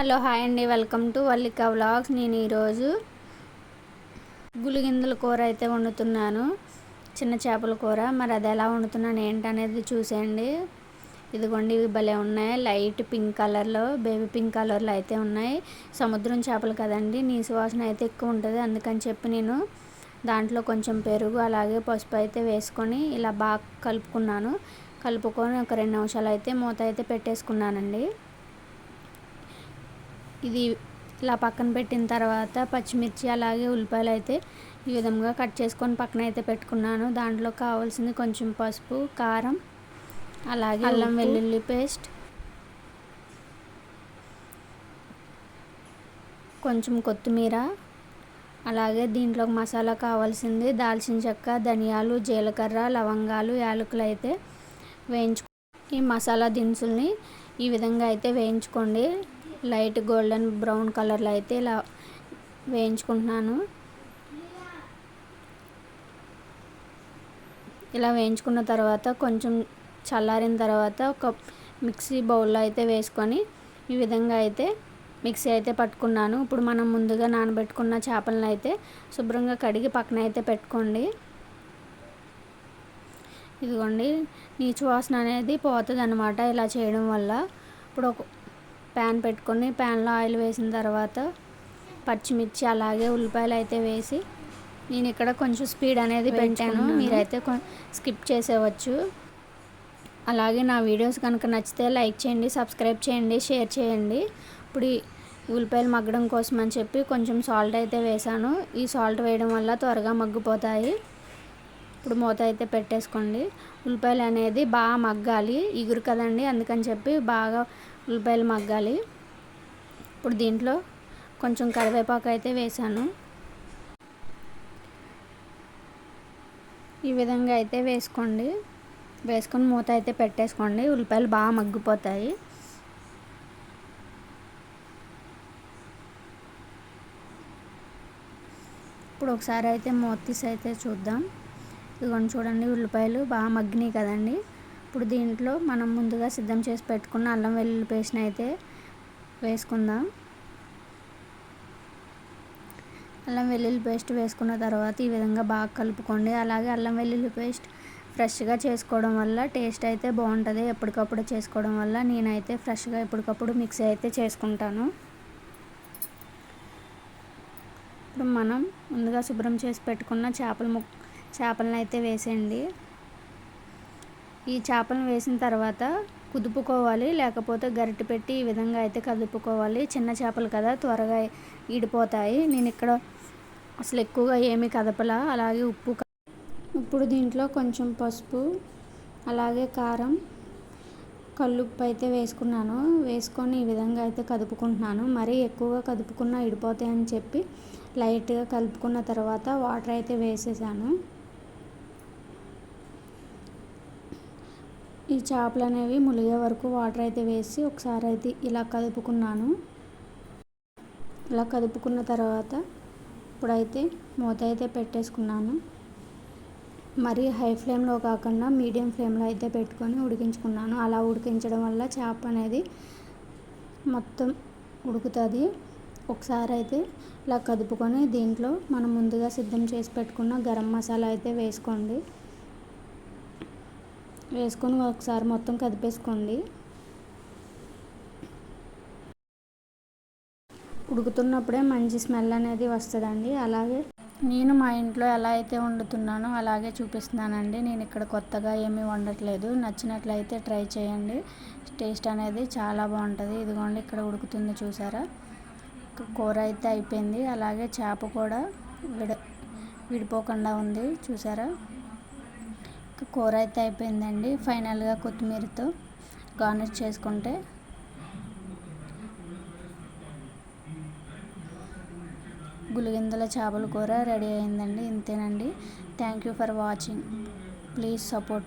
Hello hi అండి welcome to Vallika vlogs. నేను ఈరోజు గులిగిందుల కూర అయితే వండుతున్నాను. చిన్న చేపల కూర. మరి అది ఎలా వండుతున్నాను ఏంటనేది చూసేయండి. ఇదిగోండి ఇవి భలే ఉన్నాయి. లైట్ పింక్ కలర్లో బేబీ పింక్ కలర్లో అయితే ఉన్నాయి. సముద్రం చేపలు కదండి నీసు వాసన అయితే ఎక్కువ ఉంటుంది. అందుకని చెప్పి నేను దాంట్లో కొంచెం పెరుగు అలాగే పసుపు అయితే వేసుకొని ఇలా బాగా కలుపుకున్నాను. కలుపుకొని ఒక రెండు నిమిషాలు అయితే మూత అయితే పెట్టేసుకున్నానండి. ఇది ఇలా పక్కన పెట్టిన తర్వాత పచ్చిమిర్చి అలాగే ఉల్లిపాయలు అయితే ఈ విధంగా కట్ చేసుకొని పక్కన అయితే పెట్టుకున్నాను. దాంట్లో కావాల్సింది కొంచెం పసుపు కారం అలాగే అల్లం వెల్లుల్లి పేస్ట్. కొంచెం కొత్తిమీర అలాగే దీంట్లో మసాలా కావాల్సింది దాల్చిన చెక్క ధనియాలు జీలకర్ర లవంగాలు యాలకులు అయితే వేయించు ఈ మసాలా దినుసుల్ని ఈ విధంగా అయితే వేయించుకోండి. లైట్ గోల్డెన్ బ్రౌన్ కలర్లో అయితే ఇలా వేయించుకుంటున్నాను. ఇలా వేయించుకున్న తర్వాత కొంచెం చల్లారిన తర్వాత ఒక మిక్సీ బౌల్లో అయితే వేసుకొని ఈ విధంగా అయితే మిక్సీ అయితే పట్టుకున్నాను. ఇప్పుడు మనం ముందుగా నానబెట్టుకున్న చేపలను అయితే శుభ్రంగా కడిగి పక్కన అయితే పెట్టుకోండి. ఇదిగోండి నీచు వాసన అనేది పోతుంది అనమాట ఇలా చేయడం వల్ల. ఇప్పుడు ఒక ప్యాన్ పెట్టుకొని ప్యాన్లో ఆయిల్ వేసిన తర్వాత పచ్చిమిర్చి అలాగే ఉల్లిపాయలు అయితే వేసి నేను ఇక్కడ కొంచెం స్పీడ్ అనేది పెట్టాను. మీరైతే స్కిప్ చేసేవచ్చు. అలాగే నా వీడియోస్ కనుక నచ్చితే లైక్ చేయండి సబ్స్క్రైబ్ చేయండి షేర్ చేయండి. ఇప్పుడు ఉల్లిపాయలు మగ్గడం కోసం అని చెప్పి కొంచెం సాల్ట్ అయితే వేసాను ఈ సాల్ట్ వేయడం వల్ల త్వరగా మగ్గిపోతాయి. ఇప్పుడు మూత అయితే పెట్టేసుకోండి. ఉల్లిపాయలు అనేది బాగా మగ్గాలి. ఇగురు కదండి అందుకని చెప్పి బాగా ఉల్లిపాయలు మగ్గాలి. ఇప్పుడు దీంట్లో కొంచెం కరివేపాకు అయితే వేసాను. ఈ విధంగా అయితే వేసుకోండి. వేసుకొని మూత అయితే పెట్టేసుకోండి. ఉల్లిపాయలు బాగా మగ్గిపోతాయి. ఇప్పుడు ఒకసారి అయితే మూత తీసి అయితే చూద్దాం. ఇదిగోండి చూడండి ఉల్లిపాయలు బాగా మగ్గినాయి కదండి. ఇప్పుడు దీంట్లో మనం ముందుగా సిద్ధం చేసి పెట్టుకున్న అల్లం వెల్లుల్లి పేస్ట్ని అయితే వేసుకుందాం. అల్లం వెల్లుల్లి పేస్ట్ వేసుకున్న తర్వాత ఈ విధంగా బాగా కలుపుకోండి. అలాగే అల్లం వెల్లుల్లి పేస్ట్ ఫ్రెష్గా చేసుకోవడం వల్ల టేస్ట్ అయితే బాగుంటుంది. ఎప్పటికప్పుడు చేసుకోవడం వల్ల నేనైతే ఫ్రెష్గా ఎప్పటికప్పుడు మిక్సీ అయితే చేసుకుంటాను. ఇప్పుడు మనం ముందుగా శుభ్రం చేసి పెట్టుకున్న చేపల ముక్ చేపలను అయితే వేసేయండి. ఈ చేపలను వేసిన తర్వాత కుదుపుకోవాలి లేకపోతే గరిటె పెట్టి ఈ విధంగా అయితే కదుపుకోవాలి. చిన్న చేపలు కదా త్వరగా ఈడిపోతాయి. నేను ఇక్కడ అసలు ఎక్కువగా ఏమీ కదపలా. అలాగే ఉప్పు ఇప్పుడు దీంట్లో కొంచెం పసుపు అలాగే కారం కల్లుప్పు అయితే వేసుకున్నాను. వేసుకొని ఈ విధంగా అయితే కదుపుకుంటున్నాను. మరీ ఎక్కువగా కదుపుకున్నా ఇడిపోతాయని చెప్పి లైట్గా కలుపుకున్న తర్వాత వాటర్ అయితే వేసేసాను. ఈ చేపలు అనేవి మునిగే వరకు వాటర్ అయితే వేసి ఒకసారి అయితే ఇలా కదుపుకున్నాను. ఇలా కదుపుకున్న తర్వాత ఇప్పుడైతే మూత అయితే పెట్టేసుకున్నాను. మరి హై ఫ్లేమ్లో కాకుండా మీడియం ఫ్లేమ్లో అయితే పెట్టుకొని ఉడికించుకున్నాను. అలా ఉడికించడం వల్ల చేప అనేది మొత్తం ఉడుకుతుంది. ఒకసారి అయితే ఇలా కదుపుకొని దీంట్లో మనం ముందుగా సిద్ధం చేసి పెట్టుకున్న గరం మసాలా అయితే వేసుకోండి. వేసుకొని ఒకసారి మొత్తం కదిపేసుకోండి. ఉడుకుతున్నప్పుడే మంచి స్మెల్ అనేది వస్తుందండి. అలాగే నేను మా ఇంట్లో ఎలా అయితే వండుతున్నానో అలాగే చూపిస్తున్నానండి. నేను ఇక్కడ కొత్తగా ఏమీ వండట్లేదు. నచ్చినట్లయితే ట్రై చేయండి. టేస్ట్ అనేది చాలా బాగుంటుంది. ఇదిగోండి ఇక్కడ ఉడుకుతుంది చూసారా? కూర అయితే అయిపోయింది. అలాగే చేప కూడా విడ విడిపోకుండా ఉంది. చూసారా? కూర అయితే అయిపోయిందండి ఫైనల్గా కొత్తిమీరతో గార్నిష్ చేసుకుంటే. గులిగిందల చేపల కూర రెడీ అయిందండి ఇంతేనండి. Thank you for watching. Please support.